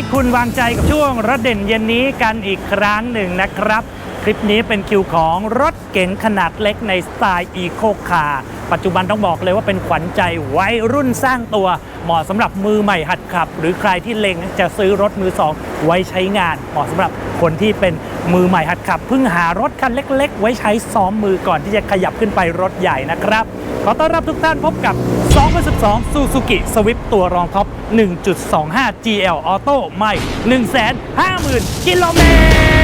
ที่คุณวางใจกับช่วงรถเด่นเย็นนี้กันอีกครั้งหนึ่งนะครับ คลิปนี้เป็นคิวของรถเก๋งขนาดเล็กในสไตล์อีโคคาร์ ปัจจุบันต้องบอกเลยว่าเป็นขวัญใจวัยรุ่นสร้างตัว เหมาะสำหรับมือใหม่หัดขับ หรือใครที่เล็งจะซื้อรถมือสองไว้ใช้งาน เหมาะสำหรับคนที่เป็นมือใหม่หัดขับเพิ่งหารถคันเล็ก ๆ ไว้ใช้ซ้อมมือก่อนที่จะขยับขึ้นไปรถใหญ่นะครับ ขอต้อนรับทุกท่านพบกับ 2012 Suzuki Swift ตัวรองท็อป 1.25 GL Auto ใหม่ 150,000 กิโลเมตร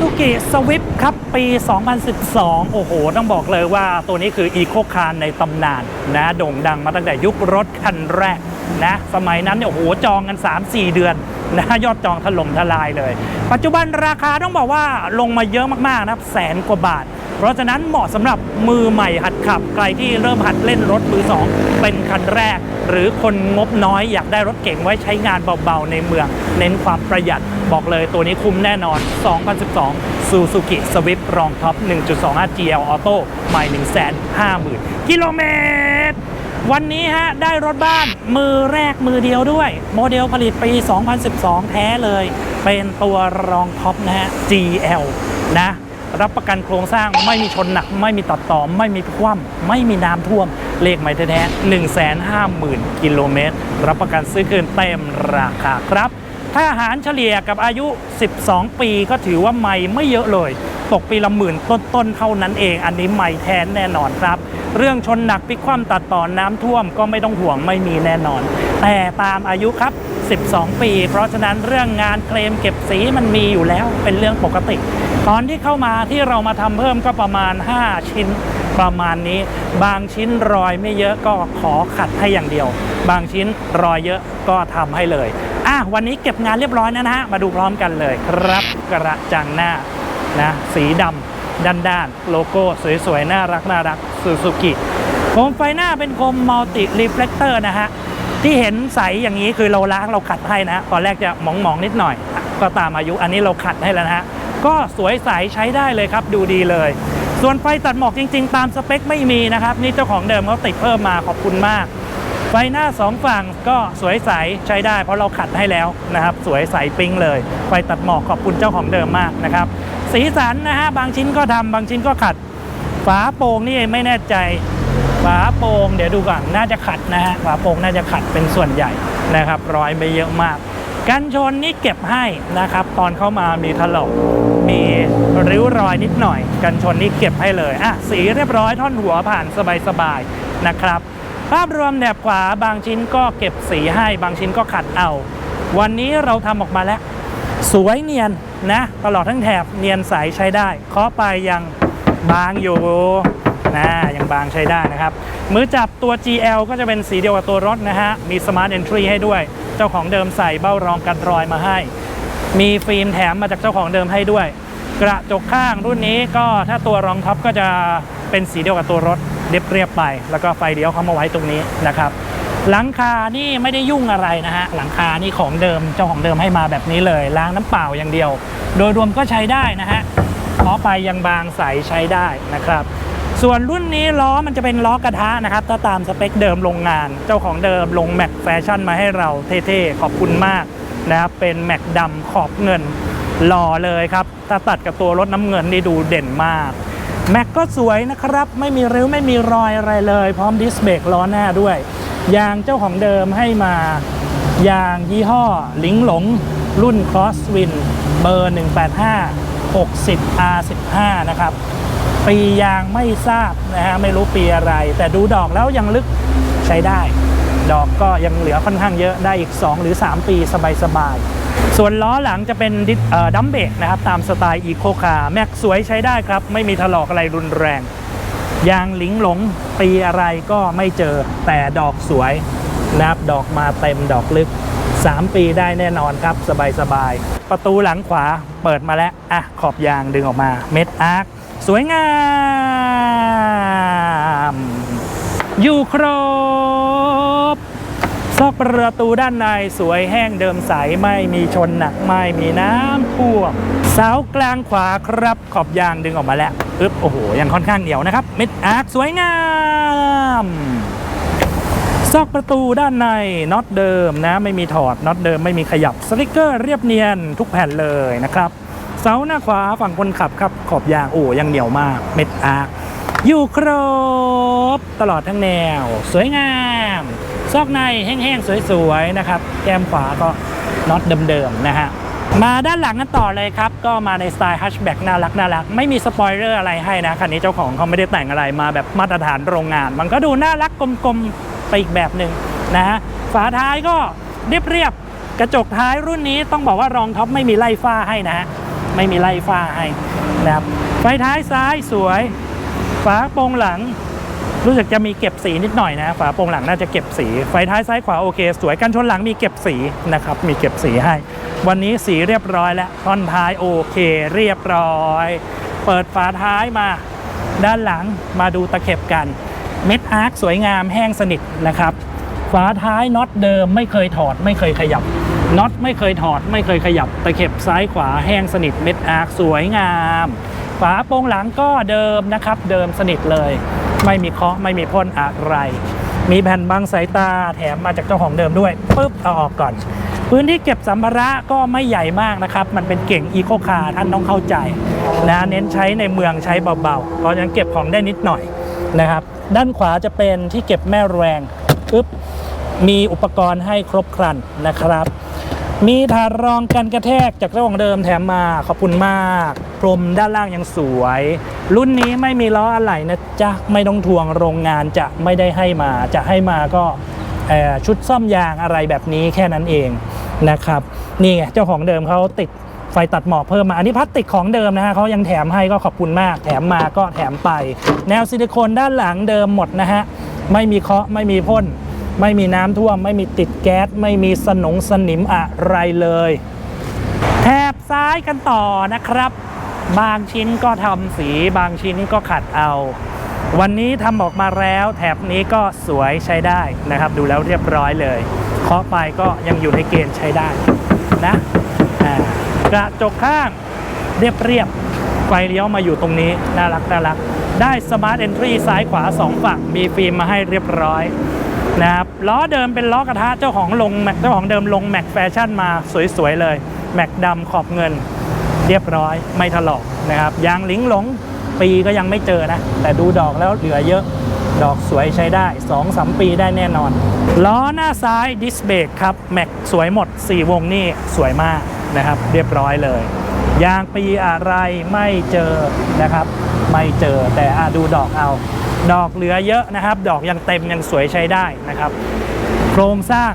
ซูกิสวิปครับ ปี 2012 โอ้โห ต้องบอกเลยว่าตัวนี้คืออีโคคาร์ในตำนานนะ โด่งดังมาตั้งแต่ยุครถคันแรกนะ สมัยนั้นเนี่ยโอ้โห จองกัน 3-4 เดือนนะ ยอดจองถล่มทลายเลย ปัจจุบันราคาต้องบอกว่าลงมาเยอะมากๆนะแสนกว่าบาท เพราะฉะนั้นเหมาะสำหรับมือใหม่หัดขับ ใครที่เริ่มหัดเล่นรถมือสองเป็นคันแรก หรือคนงบน้อยอยากได้รถเก่งไว้ใช้งานเบาๆ ในเมือง เน้นความประหยัดบอกเลยตัวนี้คุ้มแน่นอน 2012 Suzuki Swift รองท็อป 1.25 GL Auto ใหม่ 150,000 กิโลเมตรวันนี้ฮะ ได้รถบ้านมือแรกมือเดียวด้วย โมเดลผลิตปี 2012 แท้เลย เป็นตัวรองท็อปนะฮะ GL นะ รับประกันโครงสร้างไม่มีชนหนัก ไม่มีตัดต่อ ไม่มีคว่ำไม่มีน้ำท่วม เลขใหมายแท้ๆ150,000 กิโลเมตร รับประกันซื้อคืนเต็มราคาครับ ถ้าหารเฉลี่ยกับอายุ 12 ปีก็ถือว่าไม่ไม่เยอะเลย ตกปีละหมื่นต้นๆเท่านั้นเอง อันนี้ไม่แทนแน่นอนครับ เรื่องชนหนักพิกคว่ำตัดต่อน้ำท่วมก็ไม่ต้องห่วงไม่มีแน่นอน แต่ตามอายุครับ12 ปี เพราะฉะนั้นเรื่องงานเคลมเก็บสีมันมีอยู่แล้วเป็นเรื่องปกติ ตอนที่เข้ามาที่เรามาทำเพิ่มก็ประมาณ 5 ชิ้นประมาณนี้ บางชิ้นรอยไม่เยอะก็ขอขัดให้อย่างเดียว บางชิ้นรอยเยอะก็ทำให้เลยอะวันนี้เก็บงานเรียบร้อยนะฮะมาดูพร้อมกันเลยครับกระจังหน้านะสีดำด้านด้านๆโลโก้สวยๆ น่ารักน่ารักซูซูกิโคมไฟหน้าเป็นโคมมัลติรีเฟล c เตอร์นะฮะที่เห็นใสอย่างนี้คือเราล้างเราขัดให้นะตอนแรกจะหมองๆนิดหน่อย ก็ตามอายุอันนี้เราขัดให้แล้วนะฮะ ก็สวยใสใช้ได้เลยครับ ดูดีเลย ส่วนไฟตัดหมอกจริง ๆ ตามสเปคไม่มีนะครับ นี่เจ้าของเดิมเขาติดเพิ่มมาขอบคุณมาก ไฟหน้าสองฝั่งก็สวยใสใช้ได้ เพราะเราขัดให้แล้วนะครับ สวยใสปิ๊งเลย ไฟตัดหมอกขอบคุณเจ้าของเดิมมากนะครับ สีสันนะฮะบางชิ้นก็ทำบางชิ้นก็ขัด ฝาโป่งนี่ไม่แน่ใจฝาโป่งเดี๋ยวดูก่อนน่าจะขัดนะฮะฝาโป่งน่าจะขัดเป็นส่วนใหญ่นะครับรอยไม่เยอะมาก กันชนนี่เก็บให้นะครับ ตอนเข้ามามีถลอก มีริ้วรอยนิดหน่อย กันชนนี่เก็บให้เลยอะสีเรียบร้อยท่อนหัวผ่านสบายๆนะครับ ภาพรวมแถบขวาบางชิ้นก็เก็บสีให้บางชิ้นก็ขัดเอา วันนี้เราทำออกมาแล้ว สวยเนียนนะตลอดทั้งแถบเนียนใสใช้ได้เคาะไปยังบางอยู่นะยังบางใช้ได้นะครับ มือจับตัว GL ก็จะเป็นสีเดียวกับตัวรถนะฮะ มี Smart Entry ให้ด้วย เจ้าของเดิมใส่เบ้ารองกันรอยมาให้ มีฟิล์มแถมมาจากเจ้าของเดิมให้ด้วย กระจกข้างรุ่นนี้ก็ถ้าตัวรองท็อปก็จะเป็นสีเดียวกับตัวรถเรียบเรียบๆไป แล้วก็ไฟเดียวเขามาไว้ตรงนี้นะครับ หลังคานี่ไม่ได้ยุ่งอะไรนะฮะหลังคานี่ของเดิมเจ้าของเดิมให้มาแบบนี้เลย ล้างน้ำเปล่าอย่างเดียว โดยรวมก็ใช้ได้นะฮะล้อไปยังบางใสใช้ได้นะครับ ส่วนรุ่นนี้ล้อมันจะเป็นล้อกระทะนะครับถ้าตามสเปคเดิมโรงงาน เจ้าของเดิมลงแม็กแฟชั่นมาให้เราเท่ๆขอบคุณมาก นะครับเป็นแม็กดำขอบเงินหล่อเลยครับถ้าตัดกับตัวรถน้ำเงินนี่ดูเด่นมาก แม็กก็สวยนะครับ ไม่มีริ้วไม่มีรอยอะไรเลย พร้อมดิสเบรกล้อหน้าด้วย ยางเจ้าของเดิมให้มายางยี่ห้อหลิงหลง รุ่น Crosswind เบอร์ 185 60 R15 นะครับ ปียางไม่ทราบนะฮะไม่รู้ปีอะไร แต่ดูดอกแล้วยังลึกใช้ได้ ดอกก็ยังเหลือค่อนข้างเยอะได้อีก 2 หรือ 3 ปีสบายๆ ส่วนล้อหลังจะเป็นดิสดัมเบกนะครับ ตามสไตล์อีโคคาร์แม็กสวยใช้ได้ครับ ไม่มีถลอกอะไรรุนแรง ยางหลิงหลงปีอะไรก็ไม่เจอแต่ดอกสวยนะครับดอกมาเต็มดอกลึก 3 ปีได้แน่นอนครับ สบายๆ ประตูหลังขวาเปิดมาแล้วอะขอบยางดึงออกมาเม็ดอาร์คสวยงามยู่คร ซอกประตูด้านในสวยแห้งเดิมใสไม่มีชนหนักไม่มีน้ำท่วมเสากลางขวาครับขอบยางดึงออกมาแล้วอึ๊บโอ้โหยังค่อนข้างเหนียวนะครับเม็ดอาร์คสวยงามซอกประตูด้านในน็อตเดิมนะ ไม่มีถอดน็อตเดิมไม่มีขยับสติกเกอร์เรียบเนียนทุกแผ่นเลยนะครับ เสาหน้าขวาฝั่งคนขับครับขอบยางโอ้ยังเหนียวมากเม็ดอาร์ค อยู่ครบตลอดทั้งแนว สวยงาม ซอกในแห้งๆ สวยๆ นะครับ แก้มขวาก็น็อตเดิมๆ นะฮะ มาด้านหลังกันต่อเลยครับ ก็มาในสไตล์ฮัชแบ็กน่ารักน่ารัก ไม่มีสปอยเลอร์อะไรให้นะ คันนี้เจ้าของเขาไม่ได้แต่งอะไรมาแบบมาตรฐานโรงงาน มันก็ดูน่ารักกลมๆ ไปอีกแบบหนึ่งนะฮะ ฝาท้ายก็เรียบๆ กระจกท้ายรุ่นนี้ต้องบอกว่ารองท็อปไม่มีไล่ฝ้าให้นะฮะ ไม่มีไล่ฝ้าให้นะครับ ไฟท้ายซ้ายสวย ฝาโปรงหลัง รู้สึกจะมีเก็บสีนิดหน่อยนะ ฝาโปรงหลังน่าจะเก็บสี ไฟท้ายซ้ายขวาโอเค สวยกันชนหลังมีเก็บสีนะครับ มีเก็บสีให้ วันนี้สีเรียบร้อยแล้วท่อนท้ายโอเคเรียบร้อย เปิดฝาท้ายมา ด้านหลังมาดูตะเข็บกัน เม็ดอาร์คสวยงามแห้งสนิทนะครับ ฝาท้ายน็อตเดิมไม่เคยถอดไม่เคยขยับน็อตไม่เคยถอดไม่เคยขยับตะเข็บซ้ายขวาแห้งสนิทเม็ดอาร์คสวยงาม ฝาโปรงหลังก็เดิมนะครับ เดิมสนิทเลย ไม่มีเคาะไม่มีพ่นอะไร มีแผ่นบังสายตาแถมมาจากเจ้าของเดิมด้วยปุ๊บเอาออกก่อน พื้นที่เก็บสัมภาระก็ไม่ใหญ่มากนะครับ มันเป็นเก่งอีโคคาร์ท่านต้องเข้าใจนะเน้นใช้ในเมืองใช้เบาๆเพราะฉะนั้นเก็บของได้นิดหน่อยนะครับ ด้านขวาจะเป็นที่เก็บแม่แรงปึ๊บมีอุปกรณ์ให้ครบครันนะครับ มีถาดรองกันกระแทกจากเจ้าของเดิมแถมมาขอบคุณมาก พรมด้านล่างยังสวย รุ่นนี้ไม่มีล้ออะไหล่นะจ๊ะ ไม่ต้องทวงโรงงานจะไม่ได้ให้มา จะให้มาก็ชุดซ่อมยางอะไรแบบนี้แค่นั้นเองนะครับ นี่ไงเจ้าของเดิมเขาติดไฟตัดหมอกเพิ่มมา อันนี้พลาสติกของเดิมนะฮะเขายังแถมให้ก็ขอบคุณมาก แถมมาก็แถมไป แนวซิลิโคนด้านหลังเดิมหมดนะฮะไม่มีเคาะไม่มีพ่น ไม่มีน้ำท่วม ไม่มีติดแก๊ส ไม่มีสนงสนิมอะไรเลยแถบซ้ายกันต่อนะครับ บางชิ้นก็ทำสีบางชิ้นก็ขัดเอา วันนี้ทำออกมาแล้ว แถบนี้ก็สวยใช้ได้นะครับ ดูแล้วเรียบร้อยเลยเคาะไปก็ยังอยู่ในเกณฑ์ใช้ได้นะกระจกข้างเรียบเรียบๆไฟเลี้ยวมาอยู่ตรงนี้ น่ารักน่ารัก ได้สมาร์ทเอนทรีซ้ายขวาสองฝั่ง มีฟิล์มมาให้เรียบร้อย นะครับล้อเดิมเป็นล้อกระทะเจ้าของลงแม็กเจ้าของเดิมลงแม็กแฟชั่นมาสวยๆเลยแม็กดำขอบเงิน เรียบร้อยไม่ถลอกนะครับยางลิงหลงปีก็ยังไม่เจอนะ แต่ดูดอกแล้วเหลือเยอะดอกสวยใช้ได้ 2-3 ปีได้แน่นอน ล้อหน้าซ้ายดิสเบรกครับแม็กสวยหมด 4 วงนี่สวยมากนะครับ เรียบร้อยเลย ยางปีอะไรไม่เจอนะครับ ไม่เจอแต่อาดูดอกเอา ดอกเหลือเยอะนะครับ ดอกยังเต็มยังสวยใช้ได้นะครับ โครงสร้าง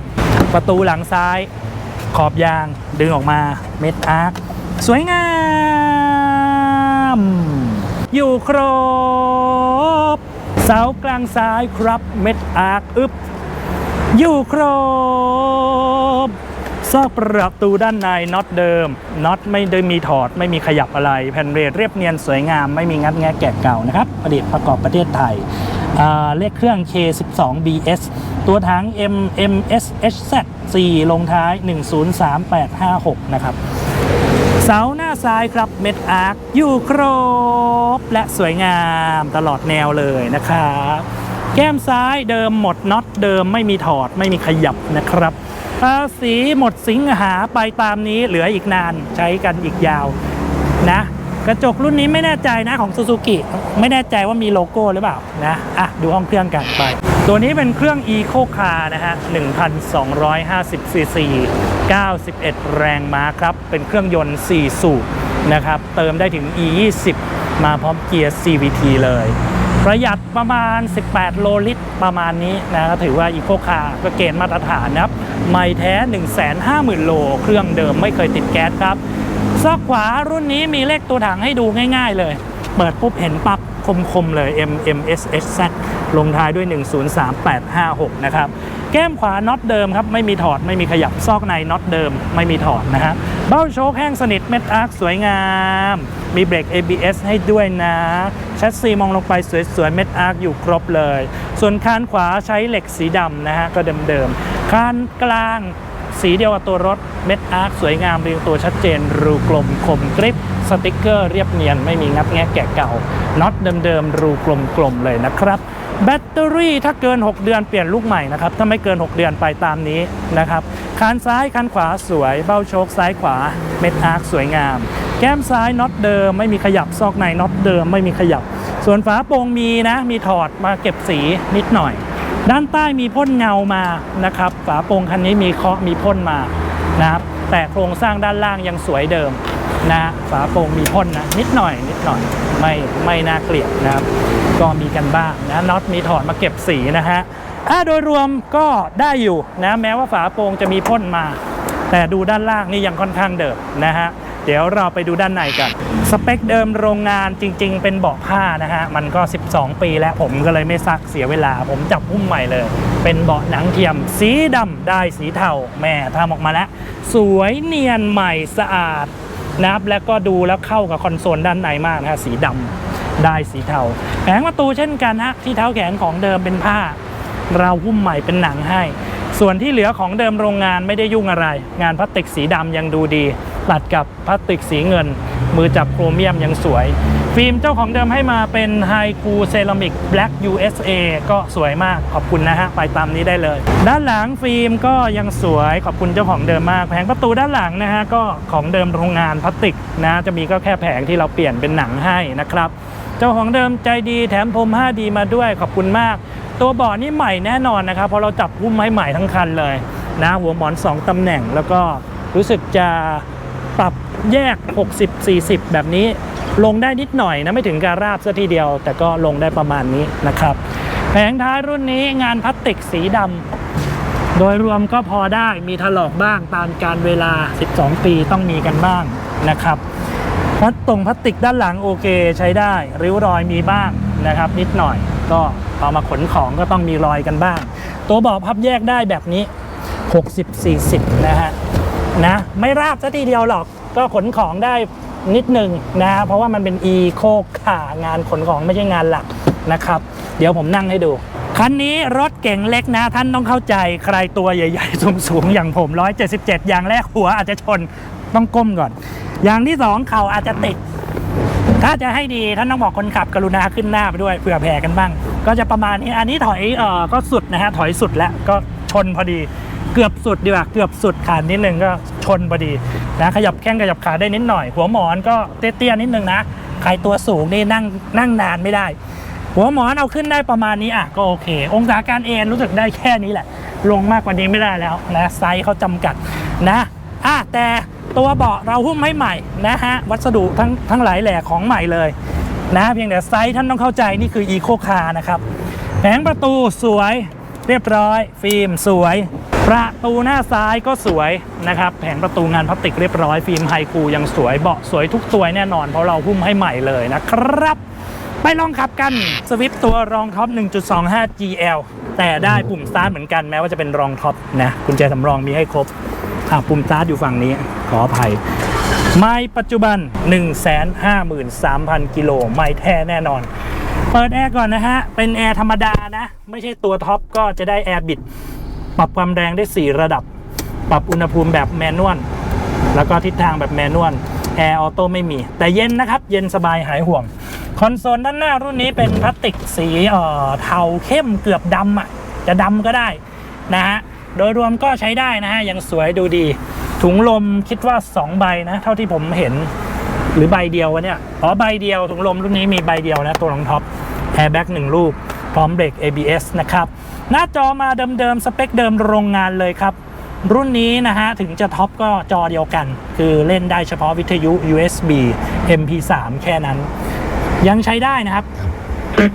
ประตูหลังซ้าย ขอบยางดึงออกมาเม็ดอาร์คสวยงาม อยู่ครบ เสากลางซ้ายครับเม็ดอาร์คอึบอยู่ครบ ซอกประตูด้านในน็อตเดิมน็อตไม่ได้มีถอดไม่มีขยับอะไรแผ่นเรทเรียบเนียนสวยงามไม่มีงัดแงะแกะเก่านะครับประดิษฐ์ประกอบประเทศไทยเลขเครื่อง K12BS ตัวถัง MMSHZ 4 ลงท้าย 103856 นะครับ เสาหน้าซ้ายครับเม็ดอาร์คอยู่ครบ และสวยงามตลอดแนวเลยนะครับ แก้มซ้ายเดิมหมดน็อตเดิมไม่มีถอดไม่มีขยับนะครับ ภาษีหมดสิงหาไปตามนี้เหลืออีกนานใช้กันอีกยาวนะ กระจกรุ่นนี้ไม่แน่ใจนะของซูซูกิไม่แน่ใจว่ามีโลโก้หรือเปล่านะอะดูห้องเครื่องกันไป ตัวนี้เป็นเครื่อง Eco Car นะฮะ 1,250ซีซี91 แรงม้าครับ เป็นเครื่องยนต์ 4 สูบนะครับ เติมได้ถึง E20 มาพร้อมเกียร์ CVT เลย ประหยัดประมาณ 18 โลลิตรประมาณนี้นะก็ถือว่าอีโคคาก็เกณฑ์มาตรฐานนะครับไม่แท้ 150,000 โล เครื่องเดิมไม่เคยติดแก๊สครับซอกขวารุ่นนี้มีเลขตัวถังให้ดูง่าย ๆ เลย เปิดปุ๊บเห็นปั๊บ คมๆเลย MMSHZ ลงท้ายด้วย 103856 นะครับ แก้มขวาน็อตเดิมครับ ไม่มีถอดไม่มีขยับซอกในน็อตเดิมไม่มีถอดนะฮะเบ้าโชคแห้งสนิทเม็ดอาร์คสวยงาม มีเบรก ABS ให้ด้วยนะแชสซีมองลงไปสวยๆเม็ดอาร์คอยู่ครบเลย ส่วนคานขวาใช้เหล็กสีดำนะฮะก็เดิมๆคานกลางสีเดียวกับตัวรถเม็ดอาร์คสวยงามเรียงตัวชัดเจนรูกลมคมกริป สติกเกอร์เรียบเนียน ไม่มีงับแงะแกะเก่าน็อตเดิมๆ รูกลมๆ เลยนะครับ แบตเตอรี่ถ้าเกิน 6 เดือนเปลี่ยนลูกใหม่นะครับ ถ้าไม่เกิน 6 เดือนไปตามนี้นะครับคานซ้ายคานขวาสวย เบ้าโชคซ้ายขวา เม็ดอาร์คสวยงาม แก้มซ้ายน็อตเดิม ไม่มีขยับซอกในน็อตเดิมไม่มีขยับ ส่วนฝาโปร่งมีนะ มีถอดมาเก็บสีนิดหน่อย ด้านใต้มีพ่นเงามานะครับฝาโปร่งคันนี้มีเคาะมีพ่นมานะครับแต่โครงสร้างด้านล่างยังสวยเดิม นะฝาโปร่งมีพ่นนะนิดหน่อยนิดหน่อยไม่ไม่น่าเกลียดนะครับ ก็มีกันบ้างนะน็อตมีถอดมาเก็บสีนะฮะอะโดยรวมก็ได้อยู่นะแม้ว่าฝาโปร่งจะมีพ่นมา แต่ดูด้านล่างนี่ยังค่อนข้างเดิมนะฮะเดี๋ยวเราไปดูด้านในกัน สเปคเดิมโรงงานจริง ๆ เป็นเบาะผ้านะฮะ มันก็ 12 ปีแล้วผมก็เลยไม่ซักเสียเวลา ผมจับหุ้มใหม่เลย เป็นเบาะหนังเทียม สีดำได้สีเทาแม่ทำออกมาแล้ว สวยเนียนใหม่สะอาด นะครับแล้วก็ดูแล้วเข้ากับคอนโซลด้านในมากนะฮะสีดำได้สีเทาแผงประตูเช่นกันฮะที่เท้าแขนของเดิมเป็นผ้า เราหุ้มใหม่เป็นหนังให้ ส่วนที่เหลือของเดิมโรงงานไม่ได้ยุ่งอะไร งานพลาสติกสีดำยังดูดี ตัดกับพลาสติกสีเงิน มือจับโครเมียมยังสวย ฟิล์มเจ้าของเดิมให้มาเป็นไฮคูเซรามิกแบล็ก USA ก็สวยมากขอบคุณนะฮะ ไปตามนี้ได้เลย ด้านหลังฟิล์มก็ยังสวยขอบคุณเจ้าของเดิมมาก แผงประตูด้านหลังนะฮะ ก็ของเดิมโรงงานพลาสติกนะจะมีก็แค่แผงที่เราเปลี่ยนเป็นหนังให้นะครับเจ้าของเดิมใจดีแถมพรม 5D มาด้วยขอบคุณมาก ตัวเบาะนี่ใหม่แน่นอนนะครับเพราะเราจับหุ้มไม้ใหม่ทั้งคันเลยนะหัวหมอน 2ตำแหน่งแล้วก็รู้สึกจะ ปรับแยก 60-40 แบบนี้ ลงได้นิดหน่อยนะไม่ถึงการราบซะทีเดียว แต่ก็ลงได้ประมาณนี้นะครับ แผงท้ายรุ่นนี้งานพลาสติกสีดำโดยรวมก็พอได้มีถลอกบ้างตามการเวลา 12 ปีต้องมีกันบ้างนะครับพลาสตรงพลาสติกด้านหลังโอเคใช้ได้ ริ้วรอยมีบ้างนะครับ นิดหน่อยก็เอามาขนของก็ต้องมีรอยกันบ้าง ตัวเบาะพับแยกได้แบบนี้ 60-40 นะฮะ นะ ไม่ราบซะทีเดียวหรอก ก็ขนของได้นิดหนึ่งนะ เพราะว่ามันเป็นอีโคขางานขนของไม่ใช่งานหลักนะครับ เดี๋ยวผมนั่งให้ดูคันนี้รถเก่งเล็กนะ ท่านต้องเข้าใจใครตัวใหญ่ๆ สูงๆ อย่างผม 177 อย่างแรกหัวอาจจะชนต้องก้มก่อน อย่างที่สองเข่าอาจจะติด ถ้าจะให้ดีท่านต้องบอกคนขับกรุณาขึ้นหน้าไปด้วยเผื่อแผ่กันบ้าง ก็จะประมาณนี้อันนี้ถอยเอ่อก็สุดนะฮะถอยสุดแล้วก็ชนพอดี เกือบสุดดีกว่าเกือบสุดขานิดนึงก็ชนพอดีนะขยับแข้งขยับขาได้นิดหน่อย หัวหมอนก็เตี้ยๆนิดนึงนะใครตัวสูงนี่นั่งนั่งนานไม่ได้ หัวหมอนเอาขึ้นได้ประมาณนี้อะก็โอเค องศาการเอ็นรู้สึกได้แค่นี้แหละ ลงมากกว่านี้ไม่ได้แล้วนะไซส์เขาจำกัดนะอะแต่ตัวเบาะเราหุ้มให้ใหม่นะฮะวัสดุทั้งทั้งหลายแหล่ของใหม่เลยนะเพียงแต่ไซส์ท่านต้องเข้าใจนี่คืออีโคคาร์นะครับแผงประตูสวย เรียบร้อย ฟิล์มสวย ประตูหน้าซ้ายก็สวยนะครับ แผงประตูงานพลาสติกเรียบร้อย ฟิล์มไฮคูยังสวยเบาะสวยทุกตัวแน่นอนเพราะเราหุ้มให้ใหม่เลยนะครับ ไปลองขับกันสวิฟตัวรองท็อป 1.25 GL แต่ได้ปุ่มสตาร์ทเหมือนกันแม้ว่าจะเป็นรองท็อปนะกุญแจสำรองมีให้ครบอะปุ่มสตาร์ทอยู่ฝั่งนี้ขออภัยไม่ปัจจุบัน 153,000 กิโลไม่แท้แน่นอน เปิดแอร์ก่อนนะฮะ เป็นแอร์ธรรมดานะ ไม่ใช่ตัวท็อปก็จะได้แอร์บิด ปรับความแรงได้ 4 ระดับ ปรับอุณหภูมิแบบแมนนวล แล้วก็ทิศทางแบบแมนนวล แอร์ออโต้ไม่มี แต่เย็นนะครับ เย็นสบายหายห่วง คอนโซลด้านหน้ารุ่นนี้เป็นพลาสติกสีเอ่อเทาเข้มเกือบดำอะ จะดำก็ได้นะฮะ โดยรวมก็ใช้ได้นะฮะ ยังสวยดูดี ถุงลมคิดว่า 2 ใบนะ เท่าที่ผมเห็น หรือใบเดียววะเนี่ย อ๋อใบเดียวถุงลมรุ่นนี้มีใบเดียวนะตัวรองท็อปแอร์แบ็กหนึ่งลูก พร้อมเบรก ABS นะครับ หน้าจอมาเดิมๆ สเปคเดิมโรงงานเลยครับ รุ่นนี้นะฮะ ถึงจะท็อปก็จอเดียวกัน คือเล่นได้เฉพาะวิทยุ USB MP3 แค่นั้น ยังใช้ได้นะครับ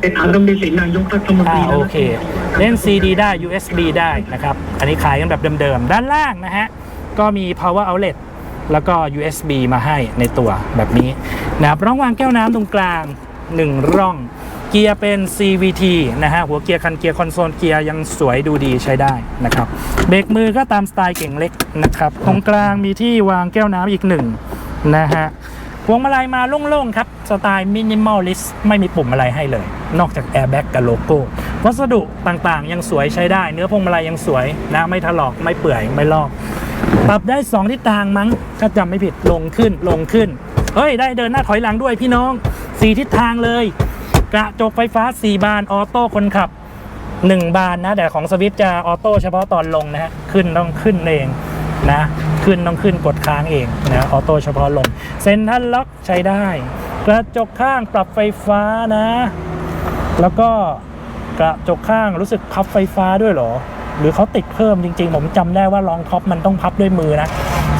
เป็นอารมณ์ดีสินนายกรัฐมนตรีโอเคเล่น CD ได้ USB ได้นะครับ อันนี้ขายกันแบบเดิมๆ ด้านล่างนะฮะ ก็มี power outlet แล้วก็ USB มาให้ในตัวแบบนี้นะครับร่องวางแก้วน้ำตรงกลาง 1 ร่อง เกียร์เป็น CVT นะฮะ หัวเกียร์คันเกียร์คอนโซลเกียร์ยังสวยดูดีใช้ได้นะครับเบรกมือก็ตามสไตล์เก่งเล็กนะครับ ตรงกลางมีที่วางแก้วน้ำอีกหนึ่งนะฮะพวงมาลัยมาโล่งๆครับ สไตล์มินิมอลลิสไม่มีปุ่มอะไรให้เลย นอกจากแอร์แบ็กกับโลโก้ วัสดุต่างๆ ยังสวยใช้ได้ เนื้อพวงมาลัยยังสวยนะไม่ถลอกไม่เปื่อยไม่ลอก ปรับได้2ทิศทางมั้งถ้าจำไม่ผิดลงขึ้นลงขึ้นเฮ้ยได้เดินหน้าถอยหลังด้วยพี่น้อง4ทิศทางเลย กระจกไฟฟ้า 4 บานออโต้คนขับ 1 บานนะ แต่ของสวิฟจะออโต้เฉพาะตอนลงนะฮะขึ้นต้องขึ้นเองนะขึ้นต้องขึ้นกดค้างเองนะออโต้เฉพาะลงเซ็นทรัลล็อกใช้ได้ กระจกข้างปรับไฟฟ้านะ แล้วก็กระจกข้างรู้สึกพับไฟฟ้าด้วยหรอ หรือเขาติดเพิ่มจริง ๆ ผมจำได้ว่ารองท็อปมันต้องพับด้วยมือนะ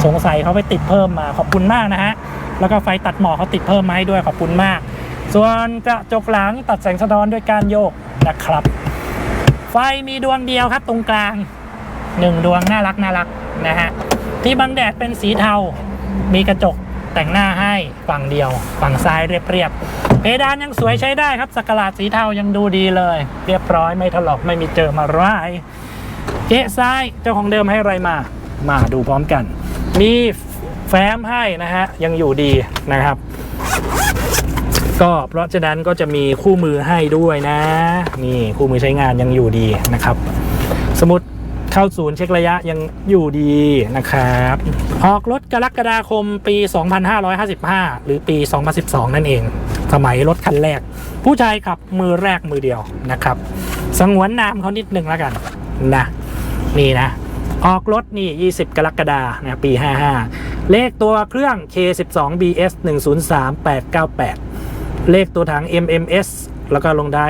สงสัยเขาไปติดเพิ่มมาขอบคุณมากนะฮะแล้วก็ไฟตัดหมอกเขาติดเพิ่มมาให้ด้วยขอบคุณมาก ส่วนกระจกหลังตัดแสงสะท้อนด้วยการโยกนะครับ ไฟมีดวงเดียวครับตรงกลางหนึ่งดวงน่ารักน่ารักนะฮะที่บังแดดเป็นสีเทา มีกระจกแต่งหน้าให้ฝั่งเดียว ฝั่งซ้ายเรียบๆเพดานยังสวยใช้ได้ครับสกลาดสีเทายังดูดีเลย เรียบร้อยไม่ถลอกไม่มีเจอมาร้าย เจ๊ซ้ายเจ้าของเดิมให้อะไรมา มาดูพร้อมกัน มีแฟ้มให้นะฮะ ยังอยู่ดีนะครับ ก็เพราะฉะนั้นก็จะมีคู่มือให้ด้วยนะ นี่คู่มือใช้งานยังอยู่ดีนะครับ สมมติเข้าศูนย์เช็คระยะยังอยู่ดีนะครับ ออกรถกรกฎาคมปี 2555 หรือปี 2012 นั่นเอง สมัยรถคันแรก ผู้ชายขับมือแรกมือเดียวนะครับ สงวนนามเขานิดหนึ่งแล้วกันนะ นี่นะ ออกรถนี่ 20 กรกฎานะปี 55 เลขตัวเครื่อง K12BS 103898 เลขตัวถัง MMS แล้วก็ลงท้าย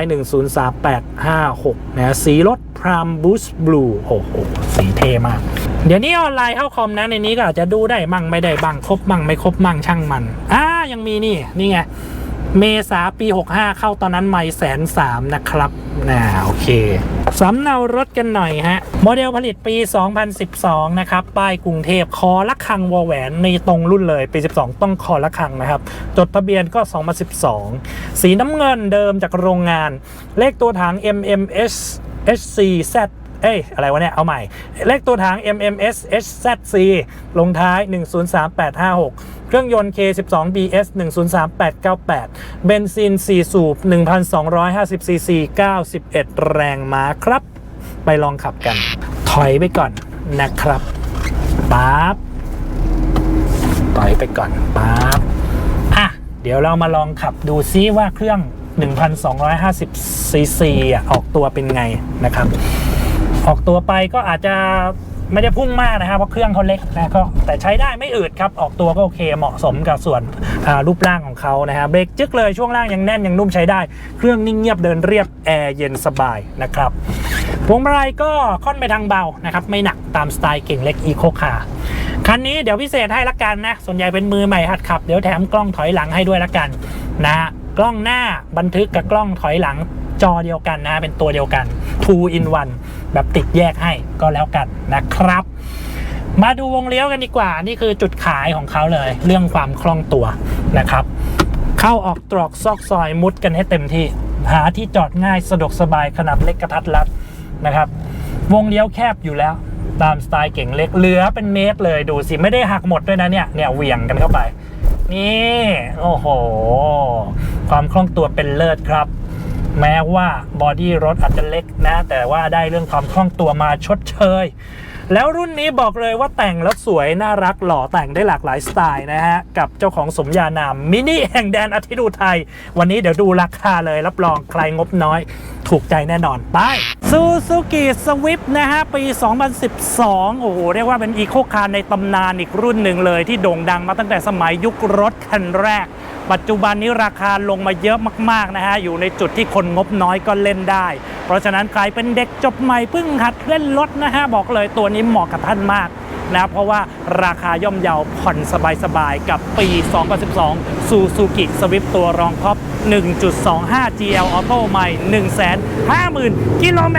103856 นะ สีรถ Prime Boost Blue โอ้โห สีเทมาก เดี๋ยวนี้ออนไลน์เข้าคอมนะ ในนี้ก็อาจจะดูได้มั่งไม่ได้บ้าง ครบมั่งไม่ครบมั่งช่างมัน อ่ายังมีนี่ นี่ไง เมษาปี 65 เข้าตอนนั้นไม่แสนสามนะครับน่าโอเคสำเนารถกันหน่อยฮะ โมเดลผลิตปี 2012 นะครับ ป้ายกรุงเทพคอละคังวอแหวนในตรงรุ่นเลย ปี 12 ต้องคอละคังนะครับ จดทะเบียนก็ 2012 สีน้ำเงินเดิมจากโรงงาน เลขตัวถัง MMS HCZ เอ้ย อะไรวะเนี่ย เอาใหม่ เลขตัวถัง MMS HZC ลงท้าย 103856 เครื่องยนต์ K12BS 103898 เบนซิน 4 สูบ 1,250 ซีซี 91 แรงม้าครับ ไปลองขับกัน ถอยไปก่อนนะครับปั๊บถอยไปก่อนปั๊บอะ เดี๋ยวเรามาลองขับดูซิว่าเครื่อง 1,250ซีซีอะออกตัวเป็นไงนะครับ ออกตัวไปก็อาจจะ ไม่ได้พุ่งมากนะครับเพราะเครื่องเขาเล็กนะก็แต่ใช้ได้ไม่อืดครับ ออกตัวก็โอเคเหมาะสมกับส่วนรูปร่างของเขานะฮะเบรกจึกเลยช่วงล่างยังแน่นยังนุ่มใช้ได้ เครื่องนิ่งเงียบเดินเรียบแอร์เย็นสบายนะครับพวงมาลัยก็ค่อนไปทางเบานะครับไม่หนักตามสไตล์เก่งเล็กอีโคคาคันนี้เดี๋ยวพิเศษให้ละกันนะ ส่วนใหญ่เป็นมือใหม่หัดขับ เดี๋ยวแถมกล้องถอยหลังให้ด้วยละกันนะฮะกล้องหน้าบันทึกกับกล้องถอยหลังจอเดียวกันนะเป็นตัวเดียวกัน two in one แบบติดแยกให้ก็แล้วกันนะครับ มาดูวงเลี้ยวกันดีกว่า นี่คือจุดขายของเขาเลย เรื่องความคล่องตัวนะครับ เข้าออกตรอกซอกซอยมุดกันให้เต็มที่ หาที่จอดง่ายสะดวกสบายขนาดเล็กกระทัดรัดนะครับ วงเลี้ยวแคบอยู่แล้วตามสไตล์เก่งเล็กเหลือเป็นเมตรเลยดูสิไม่ได้หักหมดด้วยนะเนี่ยเนี่ยเหวี่ยงกันเข้าไป นี่ โอ้โห ความคล่องตัวเป็นเลิศครับ แม้ว่าบอดี้รถอาจจะเล็กนะ แต่ว่าได้เรื่องความคล่องตัวมาชดเชย แล้วรุ่นนี้บอกเลยว่าแต่งแล้วสวย น่ารักหล่อแต่งได้หลากหลายสไตล์นะฮะ กับเจ้าของสมญานามมินิแห่งแดนอาทิตย์อุทัยวันนี้เดี๋ยวดูราคาเลยรับรองใครงบน้อย ถูกใจแน่นอนไปซูซูกิสวิฟนะฮะ ปี 2012 โอ้โห เรียกว่าเป็นอีโคคาร์ในตำนานอีกรุ่นหนึ่งเลยที่โด่งดังมาตั้งแต่สมัยยุครถคันแรก ปัจจุบันนี้ราคาลงมาเยอะมากๆนะฮะอยู่ในจุดที่คนงบน้อยก็เล่นได้ เพราะฉะนั้นใครเป็นเด็กจบใหม่เพิ่งหัดเล่นรถนะฮะบอกเลยตัวนี้เหมาะกับท่านมากนะเพราะว่าราคาย่อมเยาผ่อนสบายๆ กับปี 2012 Suzuki Swift ตัวรองท็อป 1.25 GL Auto ใหม่ 150,000 กิโลเม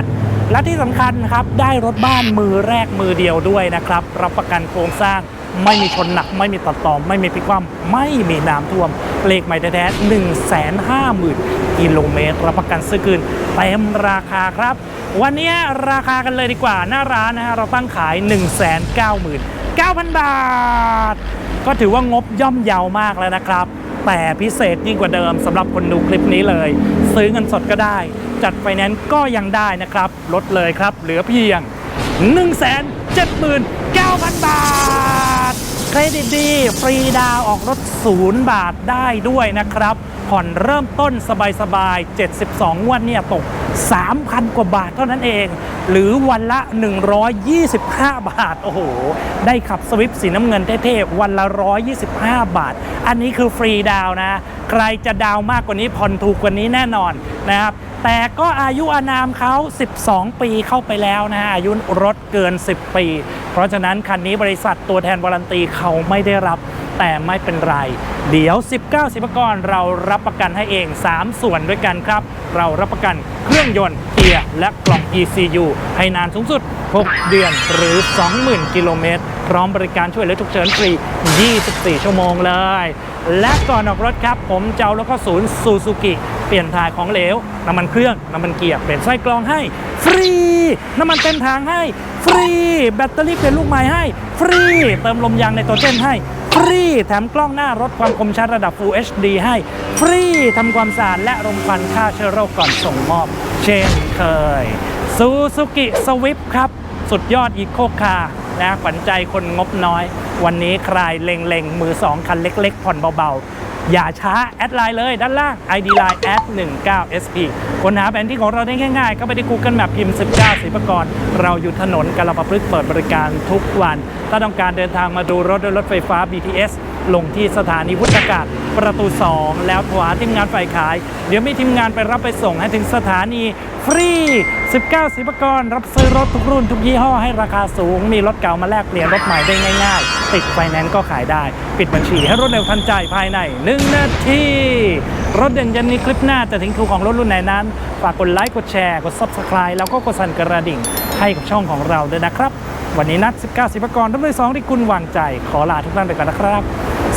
ตร และที่สำคัญครับ ได้รถบ้านมือแรกมือเดียวด้วยนะครับ รับประกันโครงสร้าง ไม่มีชนหนัก ไม่มีตัดต่อไม่มีพลิกว่ำไม่มีน้ำท่วม เลขใหม่แท้ๆ150,000กิโลเมตรรับประกันซื้อคืนเต็มราคาครับ วันนี้ราคากันเลยดีกว่าหน้าร้านนะฮะเราตั้งขาย 199,000 บาท ก็ถือว่างบย่อมเยาวมากแล้วนะครับ แต่พิเศษยิ่งกว่าเดิมสำหรับคนดูคลิปนี้เลย ซื้อเงินสดก็ได้ จัดไฟแนนซ์ก็ยังได้นะครับ ลดเลยครับ เหลือเพียง 179,000 บาท เครดิตดีฟรีดาวออกรถศูนย์บาทได้ด้วยนะครับ ผ่อนเริ่มต้นสบายๆ 72 งวันเนี่ยตก 3,000 กว่าบาทเท่านั้นเอง หรือวันละ 125 บาท โอ้โห ได้ขับสวิฟสีน้ำเงินเท่ๆ วันละ 125 บาท อันนี้คือฟรีดาวนะ ใครจะดาวมากกว่านี้ผ่อนถูกกว่านี้แน่นอนนะครับ แต่ก็อายุอานามเขา 12 ปีเข้าไปแล้วนะฮะอายุรถเกิน 10 ปี เพราะฉะนั้นคันนี้บริษัทตัวแทนวารันตีเขาไม่ได้รับ แต่ไม่เป็นไร เดี๋ยว 19 สิบกรเรารับประกันให้เอง 3 ส่วนด้วยกันครับ เรารับประกันเครื่องยนต์เกียร์และกล่อง ECU ให้นานสูงสุด 6 เดือนหรือ 20,000 กิโลเมตร พร้อมบริการช่วยเหลือฉุกเฉินฟรี 24 ชั่วโมงเลย และก่อนออกรถครับ ผมจะเอารถเข้าศูนย์ซูซูกิ เปลี่ยนถ่ายของเหลว น้ำมันเครื่อง น้ำมันเกียร์เปลี่ยนไส้กรองให้ ฟรี น้ำมันเต็มทางให้ ฟรี แบตเตอรี่เปลี่ยนลูกใหม่ให้ ฟรี เติมลมยางในตัวเจนให้ ฟรี แถมกล้องหน้ารถความคมชัดระดับ Full HD ให้ ฟรี ทำความสะอาดและรมควันฆ่าเชื้อโรคก่อนส่งมอบ เช่นเคยซูซูกิสวิฟครับ สุดยอดอีโคคาร์นะขวัญใจคนงบน้อย วันนี้ใครเล็งๆ มือ2คันเล็ก ๆ ผ่อนเบาๆ อย่าช้า แอดไลน์เลยด้านล่าง ID Line แอด19 SP ค้นหาแผนที่ของเราได้ง่ายๆ ก็ไปที่ Google Map พิมพ์ 19สิบกร เราอยู่ถนนกาลปะพฤกษ์เปิดบริการทุกวัน ถ้าต้องการเดินทางมาดูรถด้วยรถไฟฟ้า BTS ลงที่สถานีพุทธกาศประตู 2 แล้วโทรหาทีมงานฝ่ายขาย เดี๋ยวมีทีมงานไปรับไปส่งให้ถึงสถานีฟรี 19 สิบกรรับซื้อรถทุกรุ่นทุกยี่ห้อให้ราคาสูง มีรถเก่ามาแลกเปลี่ยนรถใหม่ได้ง่ายๆ ติดไฟแนนซ์ก็ขายได้ ปิดบัญชีให้รถเร็วทันใจภายใน 1 นาที รถเด่นยันนี้คลิปหน้าจะถึงคิวของรถรุ่นไหนนั้น ฝากกดไลค์กดแชร์กด Subscribe แล้วก็กดสั่นกระดิ่ง ให้กับช่องของเราด้วยนะครับ วันนี้นัด 19 สิบกรรับด้วย2ที่คุณวางใจ ขอลาทุกท่านไปก่อนนะครับ